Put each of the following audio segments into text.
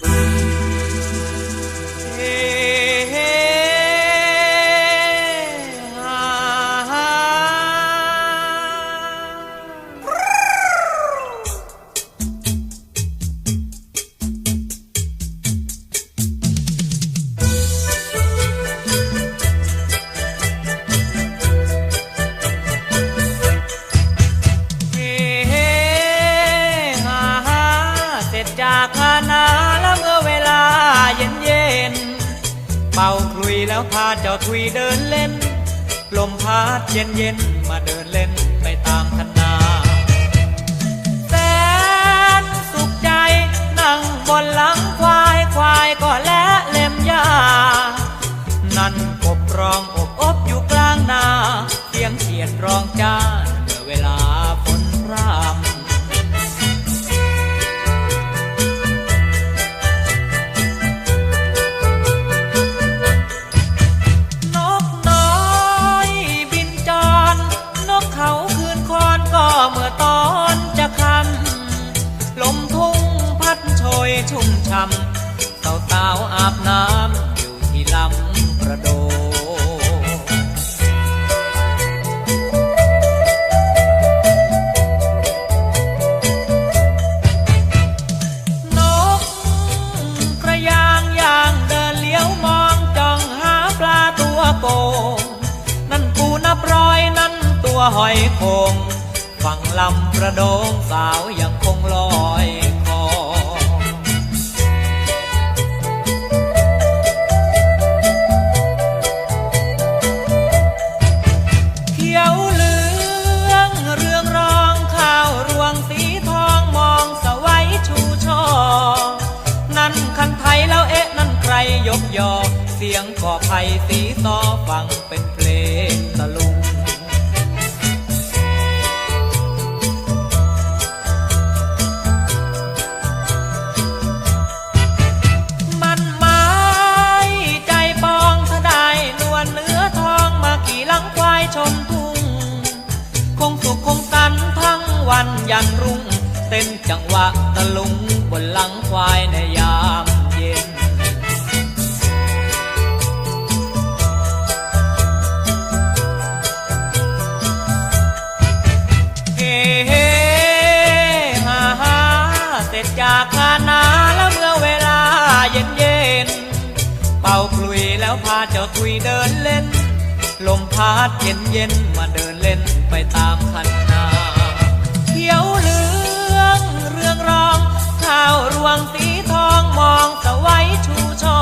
เากคานาแล้วเมื่อเวลาเย็นเย็นเป่าคลุยแล้วพาเจ้าทุยเดินเล่น ลมพัดเย็นเย็นมาเดินเล่นไปตามคันนาแสนสุขใจนั่งบนหลังควายควายก็และเล็มหญ้านั่นกบร้องอบอบอยู่กลางนาเสียงเขียดร้องจ้า ชุ่มช่ำสาวสาอาบน้ำอยู่ที่ลำประโดนกกระยางย่างเดินเลี้ยวมองจ้องหาปลาตัวโกงนั่นปูนับร้อยนั่นตัวหอยโคงฝั่งลำประโดงสาวยังคงลอย สียงก่อไผ่สีซอฟังเป็นเพลงตะลุงมันไม้ใจปองถ้าได้นวลเนื้อทองมากี่หลังควายชมทุ่ง คงสุขคงสันทั้งวันยันรุ่ง เต้นจังหวะตะลุงบนหลังควายใน ร็จจากงานนาแล้วเมื่อเวลาเย็นเย็นเป่าคลุยแล้วพาเจ้าทุยเดินเล่น ลมพัดเย็นเย็นมาเดินเล่นไปตามคันนาเขียวเหลืองเรืองรอง ข้าวรวงสีทองมองสวัยชูช่อ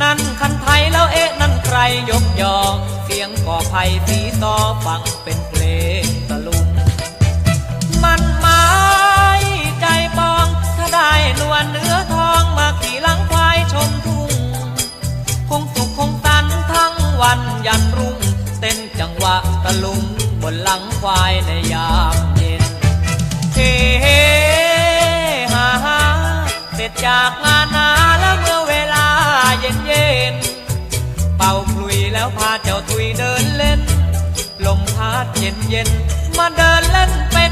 นั่นคันไทยแล้วเอ๊ะนั่นใครยกยอเสียงก่อไผ่สีซอฟังเป็นเพลง ลุงบนหลังควายในยามเย็นเฮ้เฮ้ฮ่าฮ่าเสร็จจากงานนาแล้วเมื่อเวลาเย็นเย็นเป่าคลุยแล้วพาเจ้าทุยเดินเล่น ลมพัดเย็นเย็นมาเดินเล่นไปตาม